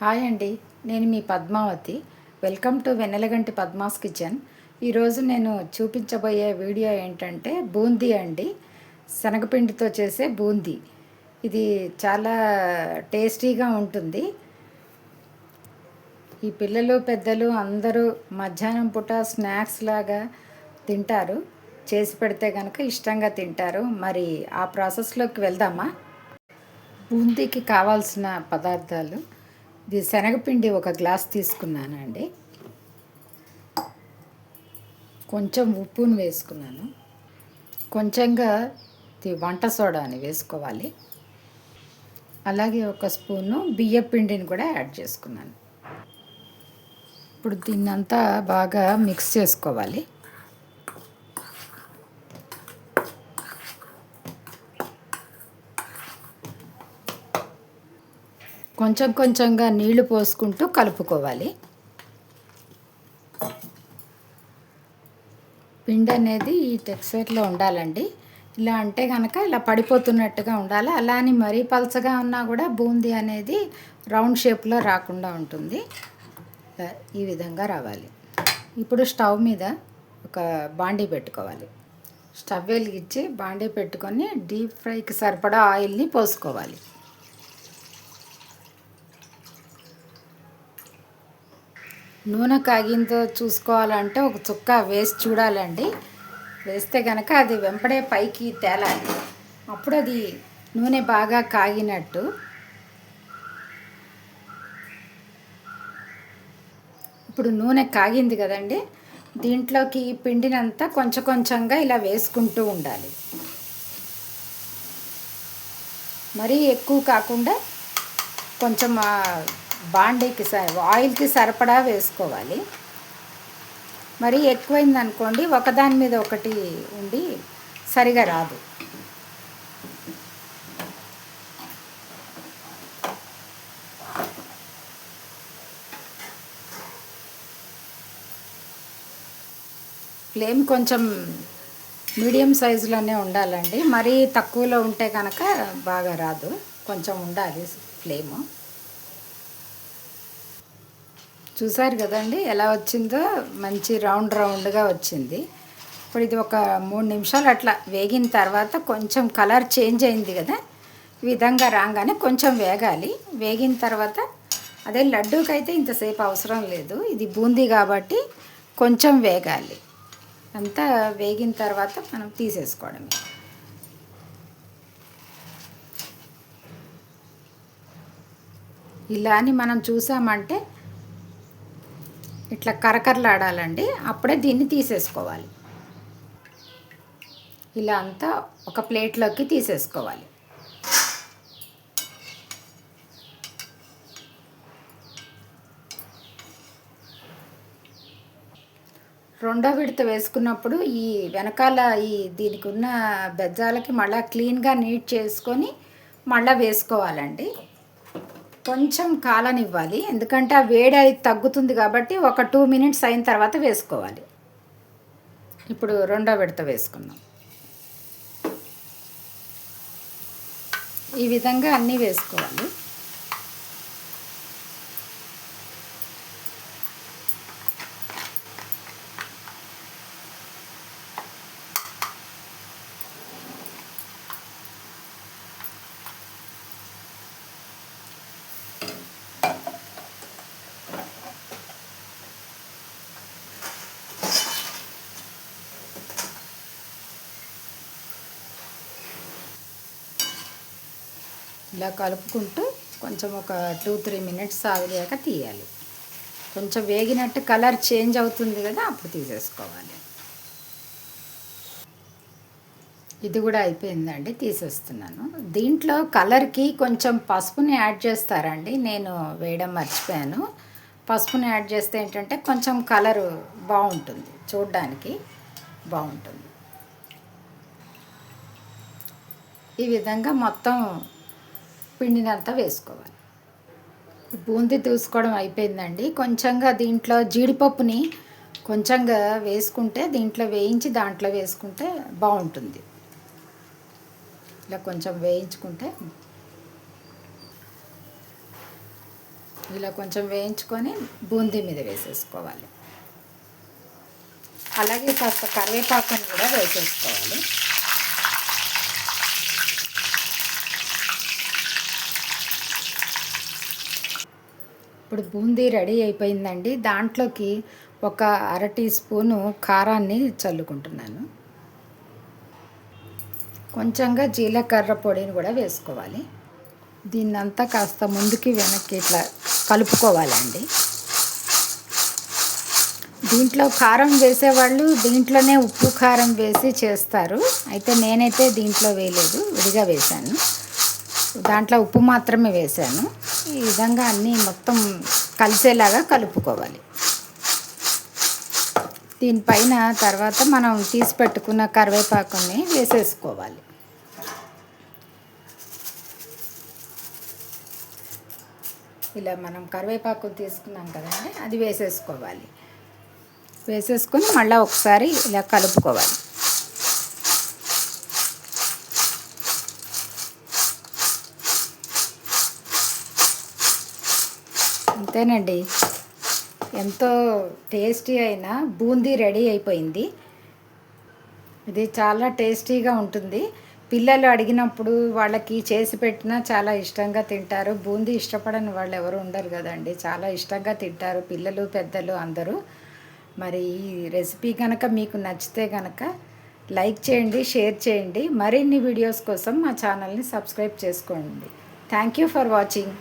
Hi అండి నేను మీ Padmavathi. Welcome to Vennelaganti Padma's kitchen. ఈరోజు నేను చూపించబోయే వీడియో ఏంటంటే బూందీ అండి. శనగపిండితో చేసే బూందీ. ఇది చాలా టేస్టీగా ఉంటుంది. ఈ పిల్లలు పెద్దలు అందరూ మధ్యాహ్నం పూట స్నాక్స్ లాగా తింటారు. చేసి పెడితే కనుక ఇష్టంగా తింటారు. మరి ఆ ప్రాసెస్లోకి వెళ్దామా? బూందీకి కావాల్సిన పదార్థాలు. ఇది శనగపిండి ఒక గ్లాస్ తీసుకున్నానండి. కొంచెం ఉప్పును వేసుకున్నాను. కొంచెంగా ఇది వంట సోడాని వేసుకోవాలి. అలాగే ఒక స్పూను బియ్య పిండిని కూడా యాడ్ చేసుకున్నాను. ఇప్పుడు దీన్నంతా బాగా మిక్స్ చేసుకోవాలి. కొంచెం కొంచెంగా నీళ్ళు పోసుకుంటూ కలుపుకోవాలి. పిండి అనేది ఈ టెక్స్చర్లో ఉండాలండి. ఇలా అంటే కనుక ఇలా పడిపోతున్నట్టుగా ఉండాలి. అలా అని మరీ పలచగా ఉన్నా కూడా బూందీ అనేది రౌండ్ షేప్లో రాకుండా ఉంటుంది. ఈ విధంగా రావాలి. ఇప్పుడు స్టవ్ మీద ఒక బాండీ పెట్టుకోవాలి. స్టవ్ వెలిగించి బాండీ పెట్టుకొని డీప్ ఫ్రైకి సరిపడా ఆయిల్ని పోసుకోవాలి. నూనె కాగిందో చూసుకోవాలంటే ఒక చుక్క వేసి చూడాలండి. వేస్తే కనుక అది వెంపడే పైకి తేలాలి. అప్పుడు అది నూనె బాగా కాగినట్టు ఇప్పుడు నూనె కాగింది కదండి దీంట్లోకి పిండినంతా కొంచెం కొంచెంగా ఇలా వేసుకుంటూ ఉండాలి. మరీ ఎక్కువ కాకుండా కొంచెం బాండీకి స ఆయిల్కి సరిపడా వేసుకోవాలి. మరి ఎక్కువైందనుకోండి ఒకదాని మీద ఒకటి ఉండి సరిగా రాదు. ఫ్లేమ్ కొంచెం మీడియం సైజులోనే ఉండాలండి. మరీ తక్కువలో ఉంటే కనుక బాగా రాదు. కొంచెం ఉండాలి ఫ్లేము. చూసారు కదండి ఎలా వచ్చిందో? మంచి రౌండ్ రౌండ్గా వచ్చింది. ఇప్పుడు ఇది ఒక మూడు నిమిషాలు అట్లా వేగిన తర్వాత కొంచెం కలర్ చేంజ్ అయింది కదా ఈ విధంగా రాగానే కొంచెం వేగాలి. వేగిన తర్వాత అదే లడ్డూకి అయితే ఇంతసేపు అవసరం లేదు. ఇది బూందీ కాబట్టి కొంచెం వేగాలి. అంతా వేగిన తర్వాత మనం తీసేసుకోవడమే. ఇలా అని మనం చూసామంటే ఇట్లా కరకరలాడాలండి. అప్పుడే దీన్ని తీసేసుకోవాలి. ఇలా అంతా ఒక ప్లేట్లోకి తీసేసుకోవాలి. రెండో విడత వేసుకున్నప్పుడు ఈ వెనకాల ఈ దీనికి ఉన్న బెజ్జాలకి మళ్ళీ క్లీన్గా నీట్ చేసుకొని మళ్ళీ వేసుకోవాలండి. కొంచెం కాలనివ్వాలి ఎందుకంటే ఆ వేడి అది తగ్గుతుంది కాబట్టి ఒక టూ మినిట్స్ అయిన తర్వాత వేసుకోవాలి. ఇప్పుడు రెండో విడత వేసుకుందాం. ఈ విధంగా అన్నీ వేసుకోవాలి. ఇలా కలుపుకుంటూ కొంచెం ఒక టూ త్రీ మినిట్స్ ఆగిలేక తీయాలి. కొంచెం వేగినట్టు కలర్ చేంజ్ అవుతుంది కదా అప్పుడు తీసేసుకోవాలి. ఇది కూడా అయిపోయిందండి తీసేస్తున్నాను. దీంట్లో కలర్కి కొంచెం పసుపుని యాడ్ చేస్తారండి నేను వేయడం మర్చిపోయాను. పసుపుని యాడ్ చేస్తే ఏంటంటే కొంచెం కలరు బాగుంటుంది చూడ్డానికి బాగుంటుంది. ఈ విధంగా మొత్తం పిండినంతా వేసుకోవాలి. బూందీ తీసుకోవడం అయిపోయిందండి. కొంచెంగా దీంట్లో జీడిపప్పుని కొంచెంగా వేసుకుంటే దీంట్లో వేయించి దాంట్లో వేసుకుంటే బాగుంటుంది. ఇలా కొంచెం వేయించుకుంటే ఇలా కొంచెం వేయించుకొని బూందీ మీద వేసేసుకోవాలి. అలాగే కాస్త కరివేపాకుని కూడా వేసేసుకోవాలి. ఇప్పుడు బూందీ రెడీ అయిపోయిందండి. దాంట్లోకి ఒక అర టీ స్పూను కారాన్ని చల్లుకుంటున్నాను. కొంచెంగా జీలకర్ర పొడిని కూడా వేసుకోవాలి. దీన్నంతా కాస్త ముందుకి వెనక్కి ఇట్లా కలుపుకోవాలండి. దీంట్లో కారం వేసేవాళ్ళు దీంట్లోనే ఉప్పు కారం వేసి చేస్తారు. అయితే నేనైతే దీంట్లో వేయలేదు విడిగా వేశాను. దాంట్లో ఉప్పు మాత్రమే వేశాను. ఈ విధంగా అన్నీ మొత్తం కలిసేలాగా కలుపుకోవాలి. దీనిపైన తర్వాత మనం తీసి పెట్టుకున్న కరివేపాకుని వేసేసుకోవాలి. ఇలా మనం కరివేపాకు తీసుకున్నాం కదండి అది వేసేసుకోవాలి. వేసేసుకొని మళ్ళీ ఒకసారి ఇలా కలుపుకోవాలి. అంతేనండి. ఎంతో టేస్టీ అయిన బూందీ రెడీ అయిపోయింది. ఇది చాలా టేస్టీగా ఉంటుంది. పిల్లలు అడిగినప్పుడు వాళ్ళకి చేసి పెట్టినా చాలా ఇష్టంగా తింటారు. బూందీ ఇష్టపడని వాళ్ళు ఎవరు ఉండరు కదండి. చాలా ఇష్టంగా తింటారు పిల్లలు పెద్దలు అందరూ. మరి ఈ రెసిపీ కనుక మీకు నచ్చితే కనుక లైక్ చేయండి షేర్ చేయండి. మరిన్ని వీడియోస్ కోసం మా ఛానల్ని సబ్స్క్రైబ్ చేసుకోండి. Thank you for watching.